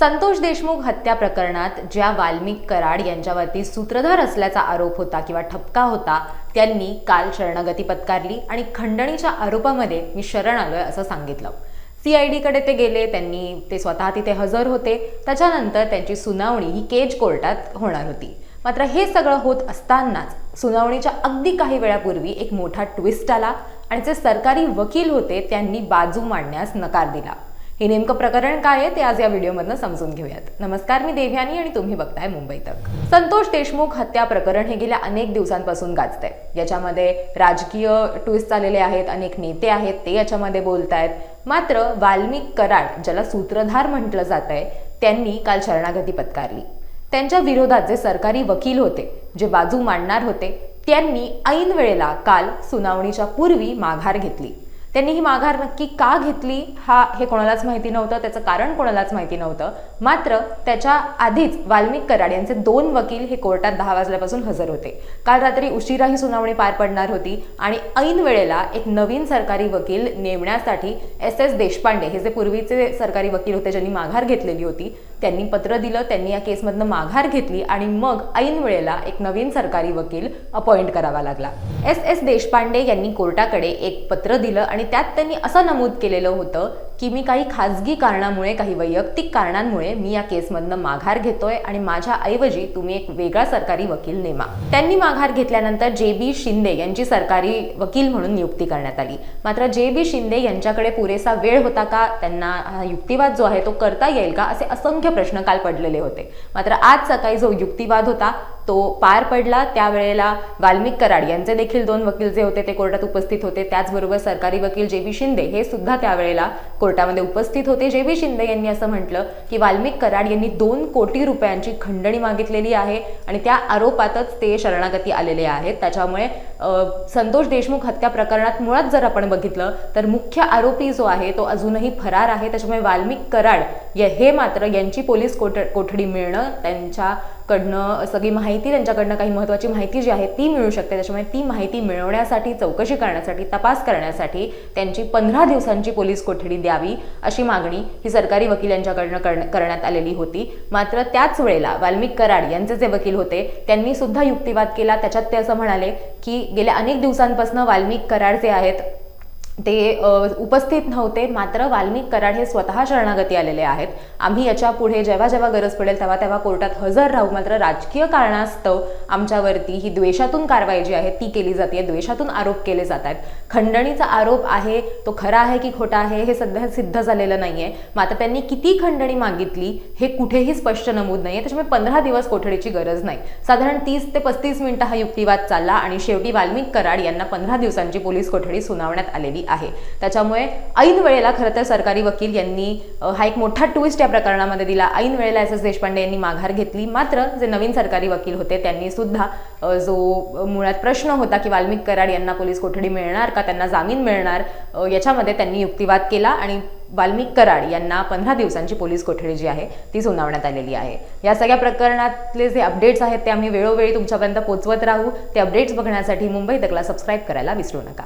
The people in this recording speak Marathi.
संतोष देशमुख हत्या प्रकरणात ज्या वाल्मिक कराड यांच्यावरती सूत्रधार असल्याचा आरोप होता किंवा ठपका होता त्यांनी काल शरणगती पत्कारली आणि खंडणीच्या आरोपामध्ये मी शरण आलोय असं सांगितलं. सी आय डीकडे ते गेले त्यांनी ते स्वतः तिथे हजर होते. त्याच्यानंतर त्यांची सुनावणी ही केज कोर्टात होणार होती. मात्र हे सगळं होत असतानाच सुनावणीच्या अगदी काही वेळापूर्वी एक मोठा ट्विस्ट आला आणि जे सरकारी वकील होते त्यांनी बाजू मांडण्यास नकार दिला. हे नेमकं प्रकरण काय आहे ते आज या व्हिडिओमधनं समजून घेऊयात. नमस्कार मी देव्यानी आणि तुम्ही बघताय मुंबई तक. संतोष देशमुख हत्या प्रकरण हे गेल्या अनेक दिवसांपासून गाजतंय. याच्यामध्ये राजकीय ट्विस्ट आलेले आहेत अनेक नेते आहेत ते याच्यामध्ये बोलतायत. मात्र वाल्मिक कराड ज्याला सूत्रधार म्हटलं जात आहे त्यांनी काल शरणागती पत्कारली. त्यांच्या विरोधात जे सरकारी वकील होते जे बाजू मांडणार होते त्यांनी ऐन वेळेला काल सुनावणीच्या पूर्वी माघार घेतली. त्यांनी ही माघार नक्की का घेतली हा हे कोणालाच माहिती नव्हतं त्याचं कारण कोणालाच माहिती नव्हतं. मात्र त्याच्या आधीच वाल्मिक कराड यांचे दोन वकील हे कोर्टात दहा वाजल्यापासून हजर होते. काल रात्री उशिरा ही सुनावणी पार पडणार होती आणि ऐन वेळेला एक नवीन सरकारी वकील नेमण्यासाठी एस एस देशपांडे हे जे पूर्वीचे सरकारी वकील होते ज्यांनी माघार घेतलेली होती त्यांनी पत्र दिलं त्यांनी या केसमधनं माघार घेतली आणि मग ऐन वेळेला एक नवीन सरकारी वकील अपॉइंट करावा लागला. एस एस देशपांडे यांनी कोर्टाकडे एक पत्र दिलं आणि त्यात त्यांनी असं नमूद केलेलं होतं की मी काही खाजगी कारणामुळे काही वैयक्तिक कारणांमुळे मी या केसमधनं माघार घेतोय आणि माझ्या ऐवजी तुम्ही एक वेगळा सरकारी वकील नेमा. त्यांनी माघार घेतल्यानंतर जे बी शिंदे यांची सरकारी वकील म्हणून नियुक्ती करण्यात आली. मात्र जे बी शिंदे यांच्याकडे पुरेसा वेळ होता का? त्यांना युक्तिवाद जो आहे तो करता येईल का? असे असंख्य प्रश्न काल पडलेले होते. मात्र आज सकाळी जो युक्तिवाद होता तो पार पडला त्यावेळेला वाल्मिक कराड यांचे देखील दोन वकील जे होते ते कोर्टात उपस्थित होते. त्याचबरोबर सरकारी वकील जे बी शिंदे हे सुद्धा त्यावेळेला कोर्टामध्ये उपस्थित होते. जे बी शिंदे यांनी असं म्हटलं की वाल्मिक कराड यांनी दोन कोटी रुपयांची खंडणी मागितलेली आहे आणि त्या आरोपातच ते शरणागती आलेले आहेत. त्याच्यामुळे संतोष देशमुख हत्या प्रकरणात मुळात जर आपण बघितलं तर मुख्य आरोपी जो आहे तो अजूनही फरार आहे. त्याच्यामुळे वाल्मिक कराड हे मात्र यांची पोलीस कोठ कोठडी मिळणं त्यांच्या कडनं सगळी माहिती त्यांच्याकडनं काही महत्त्वाची माहिती जी आहे ती मिळू शकते. त्याच्यामुळे ती माहिती मिळवण्यासाठी चौकशी करण्यासाठी तपास करण्यासाठी त्यांची पंधरा दिवसांची पोलीस कोठडी द्यावी अशी मागणी ही सरकारी वकील यांच्याकडनं कर्ण- करण्यात आलेली होती. मात्र त्याच वेळेला वाल्मिक कराड यांचे जे वकील होते त्यांनी सुद्धा युक्तिवाद केला. त्याच्यात ते असं म्हणाले की गेल्या अनेक दिवसांपासून वाल्मिक कराड जे आहेत ते उपस्थित नव्हते मात्र वाल्मिक कराड हे स्वतः शरणागती आलेले आहेत. आम्ही याच्यापुढे जेव्हा जेव्हा गरज पडेल तेव्हा तेव्हा कोर्टात हजर राहू मात्र राजकीय कारणास्तव आमच्यावरती ही द्वेषातून कारवाई जी आहे ती केली जाते द्वेषातून आरोप केले जात आहेत खंडणीचा आरोप आहे तो खरा आहे की खोटा आहे हे सध्या सिद्ध झालेलं नाही आहे मात्र त्यांनी किती खंडणी मागितली हे कुठेही स्पष्ट नमूद नाही आहे त्याच्यामुळे पंधरा दिवस कोठडीची गरज नाही. साधारण तीस ते पस्तीस मिनिटं हा युक्तिवाद चालला आणि शेवटी वाल्मिक कराड यांना पंधरा दिवसांची पोलीस कोठडी सुनावण्यात आलेली आहे. त्याच्यामुळे ऐन वेळेला खरं तर सरकारी वकील यांनी हा एक मोठा ट्विस्ट या प्रकरणामध्ये दिला. ऐन वेळेला एस एस देशपांडे यांनी माघार घेतली. मात्र जे नवीन सरकारी वकील होते त्यांनी सुद्धा जो मुळात प्रश्न होता की वाल्मिक कराड यांना पोलीस कोठडी मिळणार का त्यांना जामीन मिळणार याच्यामध्ये त्यांनी युक्तिवाद केला आणि वाल्मिक कराड यांना पंधरा दिवसांची पोलीस कोठडी जी आहे ती सुनावण्यात आलेली आहे. या सगळ्या प्रकरणातले जे अपडेट्स आहेत ते आम्ही वेळोवेळी तुमच्यापर्यंत पोहोचवत राहू. ते अपडेट्स बघण्यासाठी मुंबई तकला सबस्क्राईब करायला विसरू नका.